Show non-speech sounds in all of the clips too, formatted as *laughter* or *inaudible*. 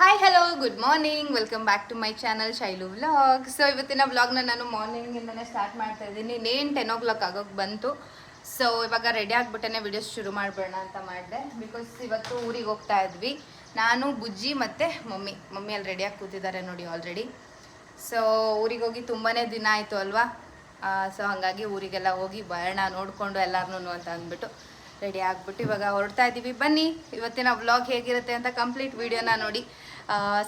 Hi hello good morning welcome back to my channel Shailu vlog so ಇವತ್ತಿನ ವ್ಲಾಗ್ನ ನಾನು ಮಾರ್ನಿಂಗಿಂದನೇ start ಮಾಡ್ತಾ ಇದ್ದೀನಿ. ಇನ್ನೇನು ಟೆನ್ ಓ ಕ್ಲಾಕ್ ಆಗೋಕ್ಕೆ ಬಂತು. ಸೊ ಇವಾಗ ರೆಡಿ ಆಗಿಬಿಟ್ಟೇ ವಿಡಿಯೋಸ್ ಶುರು ಮಾಡಬೇಡ ಅಂತ ಮಾಡಿದೆ. ಬಿಕಾಸ್ ಇವತ್ತು ಊರಿಗೆ ಹೋಗ್ತಾ ಇದ್ವಿ. ನಾನು, ಬುಜ್ಜಿ ಮತ್ತು ಮಮ್ಮಿ. ಮಮ್ಮಿ ಅಲ್ಲಿ ರೆಡಿಯಾಗಿ ಕೂತಿದ್ದಾರೆ ನೋಡಿ ಆಲ್ರೆಡಿ ಸೊ ಊರಿಗೆ ಹೋಗಿ ತುಂಬಾ ದಿನ ಆಯಿತು ಅಲ್ವಾ? ಸೊ ಹಾಗಾಗಿ ಊರಿಗೆಲ್ಲ ಹೋಗಿ ಬರೋಣ, ನೋಡಿಕೊಂಡು ಎಲ್ಲರನ್ನೂ ಅಂತ ಅಂದ್ಬಿಟ್ಟು ರೆಡಿ ಆಗಿಬಿಟ್ಟು ಇವಾಗ ಹೊರಡ್ತಾ ಇದ್ದೀವಿ. ಬನ್ನಿ, ಇವತ್ತಿನ ವ್ಲಾಗ್ ಹೇಗಿರುತ್ತೆ ಅಂತ ಕಂಪ್ಲೀಟ್ ವೀಡಿಯೋನ ನೋಡಿ.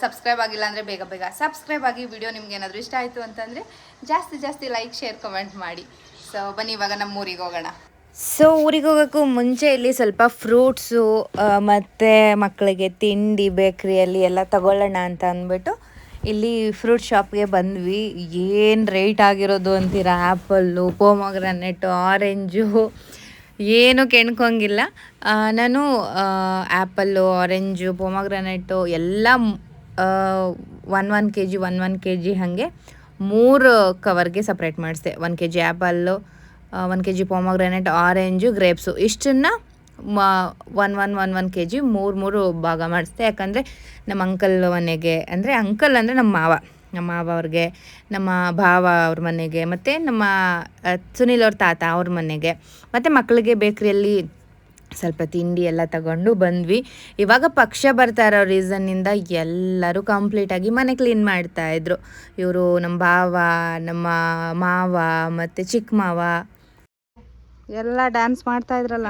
ಸಬ್ಸ್ಕ್ರೈಬ್ ಆಗಿಲ್ಲ ಅಂದರೆ ಬೇಗ ಬೇಗ. ಸಬ್ಸ್ಕ್ರೈಬ್ ಆಗಿ ವಿಡಿಯೋ ನಿಮ್ಗೆ ಏನಾದರೂ ಇಷ್ಟ ಆಯಿತು ಅಂತಂದರೆ ಜಾಸ್ತಿ ಜಾಸ್ತಿ ಲೈಕ್ ಶೇರ್ ಕಮೆಂಟ್ ಮಾಡಿ. ಸೊ ಬನ್ನಿ ಇವಾಗ ನಮ್ಮ ಊರಿಗೆ ಹೋಗೋಣ. ಸೊ ಊರಿಗೆ ಹೋಗೋಕ್ಕೂ ಮುಂಚೆ ಇಲ್ಲಿ ಸ್ವಲ್ಪ ಫ್ರೂಟ್ಸು ಮತ್ತು ಮಕ್ಕಳಿಗೆ ತಿಂಡಿ ಬೇಕ್ರಿಯಲ್ಲಿ ಎಲ್ಲ ತಗೊಳ್ಳೋಣ ಅಂತ ಅಂದ್ಬಿಟ್ಟು ಇಲ್ಲಿ ಫ್ರೂಟ್ ಶಾಪ್ಗೆ ಬಂದ್ವಿ. ಏನು ರೇಟ್ ಆಗಿರೋದು ಅಂತೀರಾ? ಆ್ಯಪಲ್ಲು ಪೋಮೋಗ್ರಾನೆಟು ಆರೆಂಜು ಏನು ಕೆಣ್ಕೊಂಗಿಲ್ಲ. ನಾನು ಆ್ಯಪಲ್ಲು, ಆರೆಂಜು, ಪೋಮಗ್ರಾನೆಟು ಎಲ್ಲ one one K G one one K G ಹಾಗೆ ಮೂರು ಕವರ್ಗೆ separate ಮಾಡಿಸಿದೆ. One K G apple one K G pomegranate, orange, grapes ಇಷ್ಟನ್ನು one one one one K G ಮೂರು ಮೂರು ಭಾಗ ಮಾಡಿಸಿದೆ. ಯಾಕಂದರೆ ನಮ್ಮ ಅಂಕಲ್ ಮನೆಗೆ, ಅಂದರೆ ಅಂಕಲ್ ಅಂದರೆ ನಮ್ಮ ಮಾವ. ನಮ್ಮ ಮಾವ ಅವ್ರಿಗೆ ನಮ್ಮ ಭಾವ ಅವ್ರ ಮನೆಗೆ ಮತ್ತು ನಮ್ಮ ಸುನಿಲ್ ಅವ್ರ ತಾತ ಅವ್ರ ಮನೆಗೆ ಮತ್ತು ಮಕ್ಕಳಿಗೆ ಬೇಕ್ರಿಯಲ್ಲಿ ಸ್ವಲ್ಪ ತಿಂಡಿ ಎಲ್ಲ ತಗೊಂಡು ಬಂದ್ವಿ. ಇವಾಗ ಪಕ್ಷ ಬರ್ತಾ ಇರೋ ರೀಸನ್ನಿಂದ ಎಲ್ಲರೂ ಕಂಪ್ಲೀಟಾಗಿ ಮನೆ ಕ್ಲೀನ್ ಮಾಡ್ತಾ ಇದ್ರು. ಇವರು ನಮ್ಮ ಭಾವ ನಮ್ಮ ಮಾವ ಮತ್ತು ಚಿಕ್ಕ ಮಾವ. ಎಲ್ಲ ಡ್ಯಾನ್ಸ್ ಮಾಡ್ತಾ ಇದ್ರಲ್ಲ.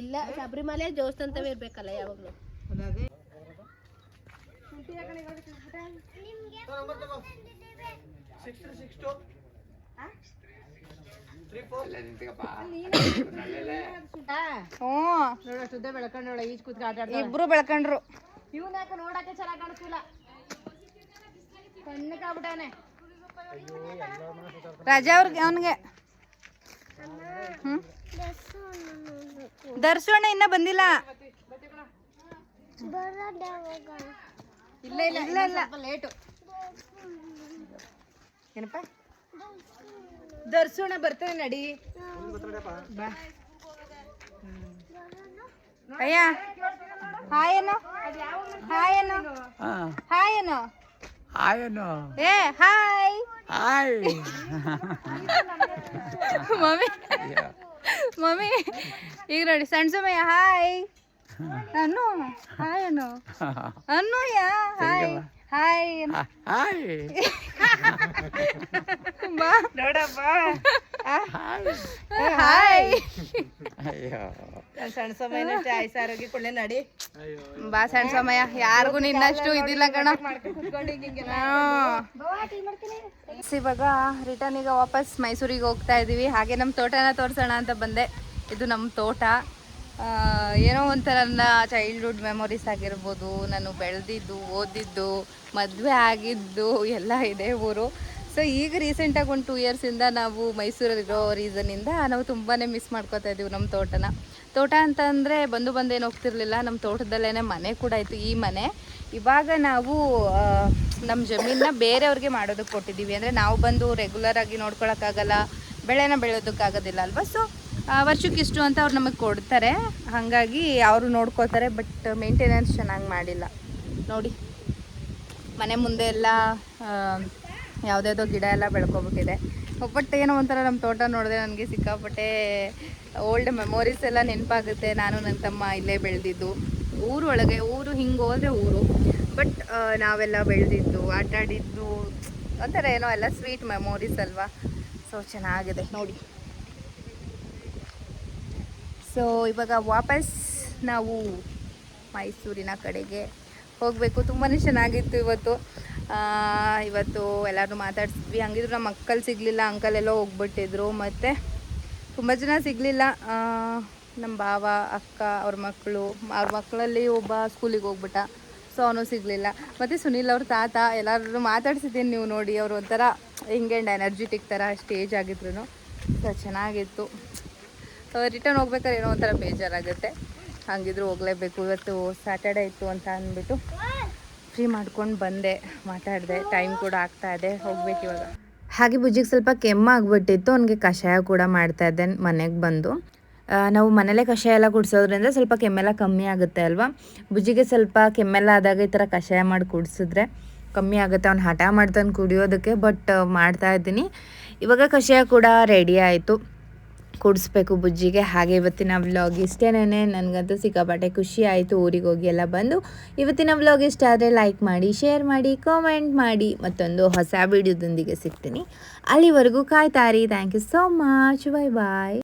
ಇಲ್ಲ ಶಬರಿಮಲೆ ಜೋಸ್ತಂತವೇ ಇರ್ಬೇಕಲ್ಲ ಯಾವಾಗ್ಲೂ. ಇಬ್ರು ಬೆಳ್ಕೊಂಡ್ರು. ಇವನ್ ಯಾಕೆ ನೋಡಕ್ಕೆ ಚೆನ್ನಾಗಿ ಕಾಣಿಸ್ತಿಲ್ಲ? ಕಣ್ಣಕ್ಕಾಗ್ಬಿಟ್ಟಾನೆ ರಜಾ ಅವ್ರಿಗೆ ಅವನಿಗೆ. ದರ್ಶನ ಇನ್ನ ಬಂದಿಲ್ಲ. ಇಲ್ಲ ಇಲ್ಲ ಇಲ್ಲ ಇಲ್ಲ. ಲೇಟು ಏನಪ್ಪ? ದರ್ಸೋಣ ಬರ್ತದೆ ನಡಿ. ಬಾ. ಅಯ್ಯ. ಹಾಯ್ ಏನು ಹಾಯ್ ಏನು ಹಾಯ್ ಏನು ಆಯನು ಏ ಹಾಯ್. ಹಾಯ್. ಮಮ್ಮಿ. ಮಮ್ಮಿ ಈಗ ನೋಡಿ ಸಣ್ಣ ಸಮಯ ಹಾಯ್. ಅನ್ನು ಹಾಯ್ ಅನ್ನು. *laughs* ಅನ್ನು ಯಾ *laughs* ಹಾಯ್. Hi hi. ಬಾ. ನೋಡಪ್ಪ ಹಾಯ್. ಅಯ್ಯೋ. ಸಣ್ಣ ಸಮಯ ಆಯ್ಸ ಆರೋಗ್ಯ ಕೊಳ್ಳೆ ನಡಿ. ಬಾ ಸಣ್ಣ ಸಮಯ. ಯಾರಿಗೂ ನಿನ್ನಷ್ಟು ಇದಿಲ್ಲ ಕಣ. ಇವಾಗ ರಿಟರ್ನ್ ಈಗ ವಾಪಸ್ ಮೈಸೂರಿಗೆ ಹೋಗ್ತಾ ಇದೀವಿ. ಹಾಗೆ ನಮ್ಮ ತೋಟನ ತೋರಿಸೋಣ ಅಂತ ಬಂದೆ. ಇದು ನಮ್ಮ ತೋಟ. ಏನೋ ಒಂಥರ ನನ್ನ ಚೈಲ್ಡ್ಹುಡ್ ಮೆಮೊರೀಸ್ ಆಗಿರ್ಬೋದು, ನಾನು ಬೆಳೆದಿದ್ದು, ಓದಿದ್ದು, ಮದುವೆ ಆಗಿದ್ದು, ಎಲ್ಲ ಇದೆ ಊರು. ಸೊ ಈಗ ರೀಸೆಂಟಾಗಿ ಒಂದು ಟೂ ಇಯರ್ಸಿಂದ ನಾವು ಮೈಸೂರಲ್ಲಿರೋ ರೀಸನಿಂದ ನಾವು ತುಂಬಾ ಮಿಸ್ ಮಾಡ್ಕೋತಾ ಇದ್ದೀವಿ ನಮ್ಮ ತೋಟನ. ತೋಟ ಅಂತಂದರೆ ಬಂದು ಬಂದೇನು ಹೋಗ್ತಿರ್ಲಿಲ್ಲ ನಮ್ಮ ತೋಟದಲ್ಲೇ ಮನೆ ಕೂಡ ಇತ್ತು ಈ ಮನೆ. ಇವಾಗ ನಾವು ನಮ್ಮ ಜಮೀನನ್ನ ಬೇರೆಯವ್ರಿಗೆ ಮಾಡೋದಕ್ಕೆ ಕೊಟ್ಟಿದ್ದೀವಿ. ಅಂದರೆ ನಾವು ಬಂದು ರೆಗ್ಯುಲರಾಗಿ ನೋಡ್ಕೊಳೋಕ್ಕಾಗಲ್ಲ ಬೆಳೆನ ಬೆಳೆಯೋದಕ್ಕಾಗೋದಿಲ್ಲ ಅಲ್ವಾ? ಸೊ ವರ್ಷಕ್ಕೆ ಇಷ್ಟು ಅಂತ ಅವ್ರು ನಮಗೆ ಕೊಡ್ತಾರೆ. ಹಾಗಾಗಿ ಅವರು ನೋಡ್ಕೋತಾರೆ ಬಟ್ ಮೇಂಟೆನೆನ್ಸ್ ಚೆನ್ನಾಗಿ ಮಾಡಿಲ್ಲ. ನೋಡಿ, ಮನೆ ಮುಂದೆ ಎಲ್ಲ ಯಾವುದ್ಯಾವುದೋ ಗಿಡ ಎಲ್ಲ ಬೆಳ್ಕೊಬಿಟ್ಟಿದೆ. ಒಬ್ಬಟ್ಟು ಏನೋ ಒಂಥರ ನಮ್ಮ ತೋಟ ನೋಡಿದ್ರೆ ನನಗೆ ಸಿಕ್ಕಾಪಟ್ಟೆ ಓಲ್ಡ್ ಮೆಮೊರೀಸ್ ಎಲ್ಲ ನೆನಪಾಗುತ್ತೆ. ನಾನು ನನ್ನ ತಮ್ಮ ಇಲ್ಲೇ ಬೆಳೆದಿದ್ದು. ಊರೊಳಗೆ ಊರು ಹಿಂಗೆ ಹೋದರೆ ಊರು. ಬಟ್ ನಾವೆಲ್ಲ ಬೆಳೆದಿದ್ದು, ಆಟಾಡಿದ್ದು, ಒಂಥರ ಏನೋ ಎಲ್ಲ ಸ್ವೀಟ್ ಮೆಮೊರೀಸ್ ಅಲ್ವಾ. ಸೊ ಚೆನ್ನಾಗಿದೆ. ನೋಡಿ. ಸೊ ಇವಾಗ ವಾಪಸ್ ನಾವು ಮೈಸೂರಿನ ಕಡೆಗೆ ಹೋಗಬೇಕು. ತುಂಬಾ ಚೆನ್ನಾಗಿತ್ತು ಇವತ್ತು. ಇವತ್ತು ಎಲ್ಲರೂ ಮಾತಾಡ್ತಿದ್ವಿ ಹಂಗಿದ್ರು ನಮ್ಮ ಮಕ್ಕಳು ಸಿಗಲಿಲ್ಲ ಅಂಕಲ್ ಎಲ್ಲೋ ಹೋಗ್ಬಿಟ್ಟಿದ್ರು. ಮತ್ತು ತುಂಬ ಜನ ಸಿಗಲಿಲ್ಲ. ನಮ್ಮ ಭಾವ, ಅಕ್ಕ, ಅವ್ರ ಮಕ್ಕಳು ಅವ್ರ ಮಕ್ಕಳಲ್ಲಿ ಒಬ್ಬ ಸ್ಕೂಲಿಗೆ ಹೋಗ್ಬಿಟ್ಟ. ಸೊ ಅವನು ಸಿಗಲಿಲ್ಲ. ಮತ್ತು ಸುನಿಲ್ ಅವ್ರ ತಾತ ಎಲ್ಲರೂ ಮಾತಾಡ್ಸಿದ್ದೀನಿ ನೀವು ನೋಡಿ. ಅವರು ಒಂಥರ ಹಿಂಗೆ ಎನರ್ಜಿಟಿಕ್ ಥರ ಸ್ಟೇಜ್ ಆಗಿದ್ರು ಸೊ ಚೆನ್ನಾಗಿತ್ತು. ರಿಟರ್ನ್ ಹೋಗ್ಬೇಕಾದ್ರೆ ಏನೋ ಒಂಥರ ಬೇಜಾರಾಗುತ್ತೆ. ಹಂಗಿದ್ರು ಹೋಗಲೇಬೇಕು. ಇವತ್ತು ಸ್ಯಾಟರ್ಡೆ ಇತ್ತು ಅಂತ ಅಂದ್ಬಿಟ್ಟು ಫ್ರೀ ಮಾಡ್ಕೊಂಡು ಬಂದೆ, ಮಾತಾಡಿದೆ. ಟೈಮ್ ಕೂಡ ಆಗ್ತಾ ಇದೆ, ಹೋಗ್ಬೇಕು ಇವಾಗ. ಹಾಗೆ ಬುಜ್ಜಿಗೆ ಸ್ವಲ್ಪ ಕೆಮ್ಮಾಗ್ಬಿಟ್ಟಿತ್ತು ಅವನಿಗೆ ಕಷಾಯ ಕೂಡ ಮಾಡ್ತಾ ಇದ್ದೆ, ಮನೆಗೆ ಬಂದು. ನಾವು ಮನೇಲೇ ಕಷಾಯ ಎಲ್ಲ ಕುಡಿಸೋದ್ರಿಂದ ಸ್ವಲ್ಪ ಕೆಮ್ಮೆಲ್ಲ ಕಮ್ಮಿ ಆಗುತ್ತೆ ಅಲ್ವಾ? ಬುಜ್ಜಿಗೆ ಸ್ವಲ್ಪ ಕೆಮ್ಮೆಲ್ಲ ಆದಾಗ ಈ ಥರ ಕಷಾಯ ಮಾಡಿ ಕುಡಿಸಿದ್ರೆ ಕಮ್ಮಿ ಆಗುತ್ತೆ. ಅವ್ನು ಹಠ ಮಾಡ್ತಾನೆ ಕುಡಿಯೋದಕ್ಕೆ, ಬಟ್ ಮಾಡ್ತಾ ಇದ್ದೀನಿ. ಇವಾಗ ಕಷಾಯ ಕೂಡ ರೆಡಿ ಆಯಿತು. ಕುಡಿಸ್ಬೇಕು ಬುಜ್ಜಿಗೆ. ಹಾಗೆ ಇವತ್ತಿನ ವ್ಲಾಗ್ ಇಷ್ಟೇನೇ ನನಗಂತೂ ಸಿಕ್ಕಾಪಟ್ಟೆ ಖುಷಿ ಆಯಿತು ಊರಿಗೆ ಹೋಗಿ ಎಲ್ಲ ಬಂದು. ಇವತ್ತಿನ ವ್ಲಾಗ್ ಇಷ್ಟ ಆದರೆ ಲೈಕ್ ಮಾಡಿ ಶೇರ್ ಮಾಡಿ ಕಾಮೆಂಟ್ ಮಾಡಿ. ಮತ್ತೊಂದು ಹೊಸ ವಿಡಿಯೋದೊಂದಿಗೆ ಸಿಗ್ತೀನಿ. ಅಲ್ಲಿವರೆಗೂ ಕಾಯ್ತಾರಿ. Thank you so much bye bye